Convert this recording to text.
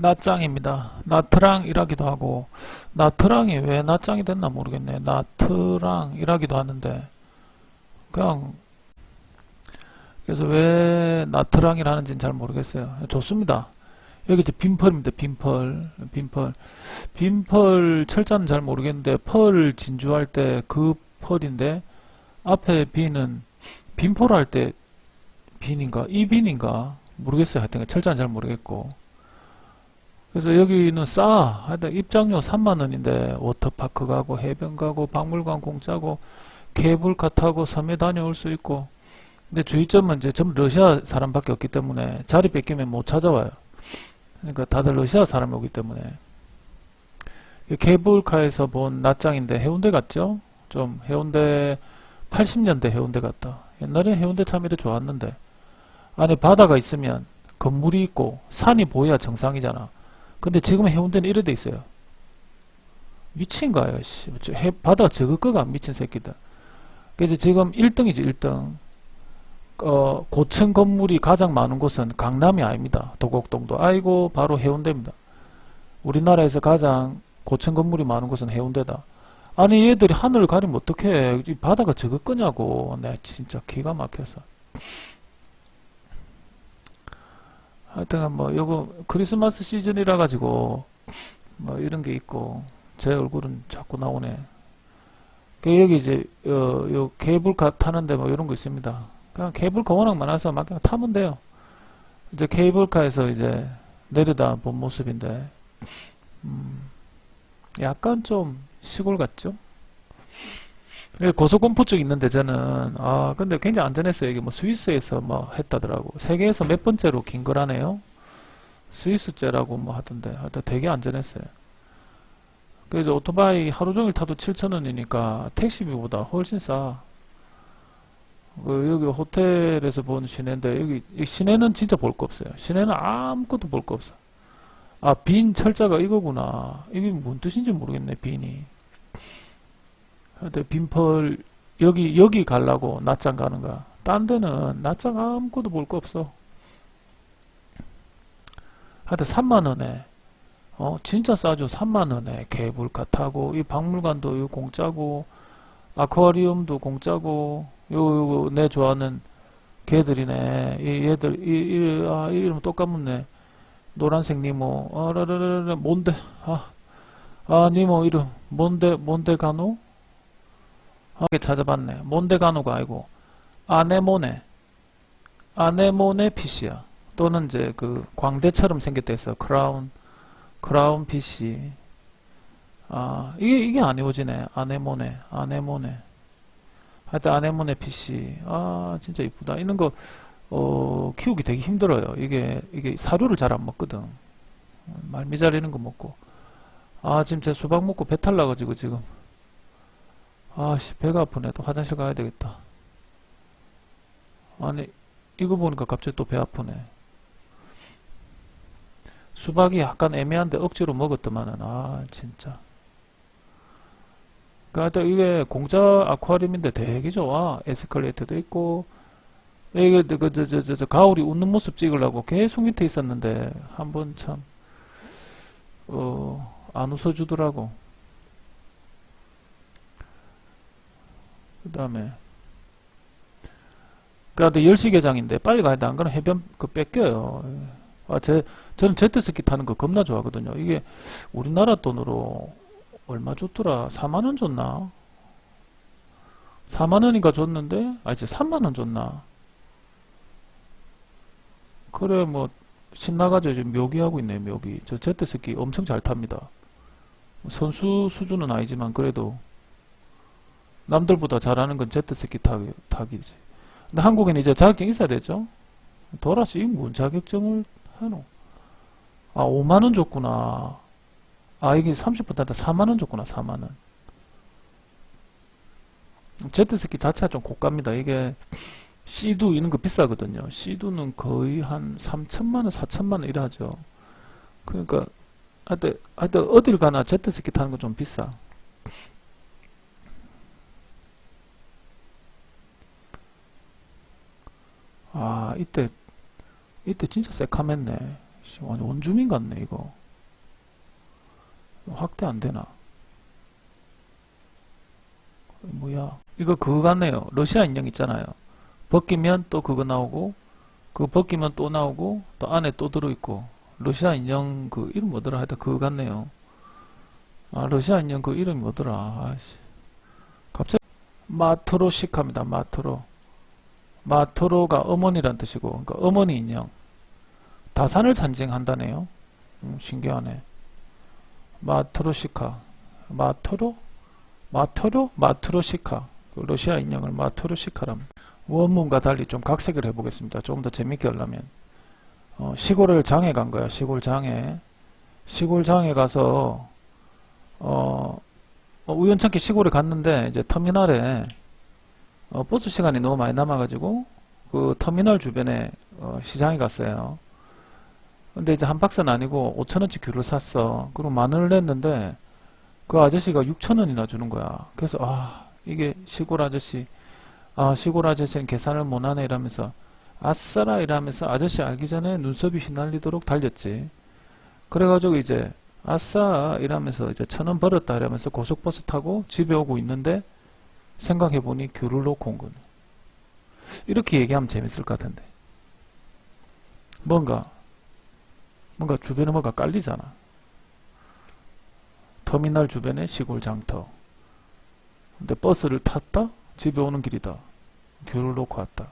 나짱입니다. 나트랑이라기도 하고 나트랑이 왜 나짱이 됐나 모르겠네. 나트랑이라기도 하는데 그냥 그래서 왜 나트랑이라는지는 잘 모르겠어요. 좋습니다. 여기 이제 빈펄입니다. 빈펄, 빈펄, 빈펄 철자는 잘 모르겠는데 펄 진주할 때 그 펄인데 앞에 비는 빈펄 할 때 빈인가 이 빈인가 모르겠어요. 하여튼 철자는 잘 모르겠고 그래서 여기는 싸. 하여튼 입장료 3만 원인데 워터파크 가고 해변 가고 박물관 공짜고 케이블카 타고 섬에 다녀올 수 있고 근데 주의점은 이제 전부 러시아 사람밖에 없기 때문에 자리 뺏기면 못 찾아와요. 그러니까 다들 러시아 사람이 오기 때문에 이 케이블카에서 본 낮장인데 해운대 같죠? 좀 해운대 80년대 해운대 같다. 옛날에 해운대 참 이래 좋았는데 안에 바다가 있으면 건물이 있고 산이 보여야 정상이잖아. 근데 지금 해운대는 이래 돼 있어요. 미친 거예요, 씨. 저 해, 바다가 저거 거가 안 미친 새끼들. 그래서 지금 1등이지, 1등. 어, 고층 건물이 가장 많은 곳은 강남이 아닙니다. 도곡동도. 아이고, 바로 해운대입니다. 우리나라에서 가장 고층 건물이 많은 곳은 해운대다. 아니, 얘들이 하늘을 가리면 어떡해. 이 바다가 저거 거냐고. 내 진짜 기가 막혀서. 하여튼 뭐 요거 크리스마스 시즌이라 가지고 뭐 이런 게 있고 제 얼굴은 자꾸 나오네. 그 여기 이제 어, 요 케이블카 타는데 뭐 이런 거 있습니다. 그냥 케이블카 워낙 많아서 막 그냥 타면 돼요. 이제 케이블카에서 이제 내려다 본 모습인데 음, 약간 좀 시골 같죠? 예, 고소공포 쪽 있는 데 저는 아 근데 굉장히 안전했어요. 이게 뭐 스위스에서 뭐 했다더라고. 세계에서 몇 번째로 긴 거라네요. 스위스제라고 뭐 하던데 하여튼 되게 안전했어요. 그래서 오토바이 하루 종일 타도 7,000원이니까 택시비보다 훨씬 싸. 그 여기 호텔에서 본 시내인데 여기 이 시내는 진짜 볼 거 없어요. 시내는 아무것도 볼 거 없어. 아 빈 철자가 이거구나. 이게 뭔 뜻인지 모르겠네 빈이. 하여튼 빈펄 여기 여기 가려고 낮장 가는가? 딴 데는 낮장 아무것도 볼 거 없어. 하여튼 3만원에 어 진짜 싸죠 3만원에. 케이블카 타고 이 박물관도 요 공짜고 아쿠아리움도 공짜고 요 내 좋아하는 개들이네. 이 얘들 이, 이, 아, 이름 똑같네. 노란색 니모 아라라라라 뭔데? 아, 아 니모 이름 뭔데 뭔데 가노 하게 찾아봤네. 몬데가노가 아니고 아네모네. 아네모네 PC,야. 또는 이제 그 광대처럼 생겼다 해서 크라운 크라운 PC. 아 이게 이게 아니오지네. 아네모네. 아네모네. 하여튼 아네모네 PC. 아 진짜 이쁘다. 이런 거 어, 키우기 되게 힘들어요. 이게 이게 사료를 잘 안 먹거든. 말미잘 이런 거 먹고. 아 지금 제 수박 먹고 배탈 나가지고 지금. 아씨 배가 아프네. 또 화장실 가야 되겠다. 아니 이거 보니까 갑자기 또 배 아프네. 수박이 약간 애매한데 억지로 먹었더만은. 아 진짜. 그러니까 이게 공짜 아쿠아리움인데 되게 좋아. 에스컬레이터도 있고. 이게 그저저 저저 가오리 웃는 모습 찍으려고 계속 밑에 있었는데 한 번 참 어 안 웃어주더라고 그 다음에 그니까 10시 개장인데 빨리 가야 돼. 안 그러면 해변 그 뺏겨요. 아, 제, 저는 제트스키 타는 거 겁나 좋아하거든요. 이게 우리나라 돈으로 얼마 줬더라? 4만원 줬나? 4만원인가 줬는데, 아, 이제 3만원 줬나? 그래, 뭐, 신나가지고 지금 묘기하고 있네요, 묘기. 저 제트스키 엄청 잘 탑니다. 선수 수준은 아니지만, 그래도 남들보다 잘하는 건 제트스키 타기, 타기지. 근데 한국에는 이제 자격증 있어야 되죠? 도라씨, 이뭔 자격증을 하노? 아, 5만원 줬구나. 아, 이게 30분 타다 4만원 줬구나, 4만원. 제트스키 자체가 좀 고가입니다. 이게, 시두 이런 거 비싸거든요. 시두는 거의 한 3천만원, 4천만원 이래하죠. 그러니까, 하여튼, 하여튼, 어딜 가나 제트스키 타는 거좀 비싸. 아, 이때, 이때 진짜 새카맸네. 씨, 완전 원주민 같네 이거. 확대 안 되나? 뭐야? 이거 그거 같네요. 러시아 인형 있잖아요. 벗기면 또 그거 나오고 그거 벗기면 또 나오고 또 안에 또 들어있고. 러시아 인형 그 이름 뭐더라? 하여튼 그거 같네요. 아 러시아 인형 그 이름이 뭐더라? 아씨. 갑자기 마트로시카입니다 마트로 마트로가 어머니란 뜻이고 그러니까 어머니 인형. 다산을 상징한다네요. 음, 신기하네. 마트로시카. 마트로? 마트로? 마트로시카. 그 러시아 인형을 마트로시카랍니다 원문과 달리 좀 각색을 해보겠습니다. 조금 더 재밌게 하려면. 어, 시골을 장에 간 거야. 시골 장에. 시골 장에 가서 어, 어, 우연찮게 시골에 갔는데 이제 터미널에 어, 버스 시간이 너무 많이 남아가지고 그 터미널 주변에 어, 시장에 갔어요. 근데 이제 한 박스는 아니고 5천 원치 귤을 샀어. 그리고 만 원을 냈는데 그 아저씨가 6천 원이나 주는 거야. 그래서 아 이게 시골 아저씨 아, 시골 아저씨는 계산을 못하네 이러면서 아싸라 이러면서 아저씨 알기 전에 눈썹이 휘날리도록 달렸지. 그래가지고 이제 아싸 이러면서 이제 천 원 벌었다 이러면서 고속버스 타고 집에 오고 있는데 생각해보니 온 거네. 이렇게 얘기하면 재밌을 것 같은데. 뭔가 뭔가 주변에 뭐가 깔리잖아. 터미널 주변에 시골 장터. 근데 버스를 탔다? 집에 오는 길이다. 놓고 왔다.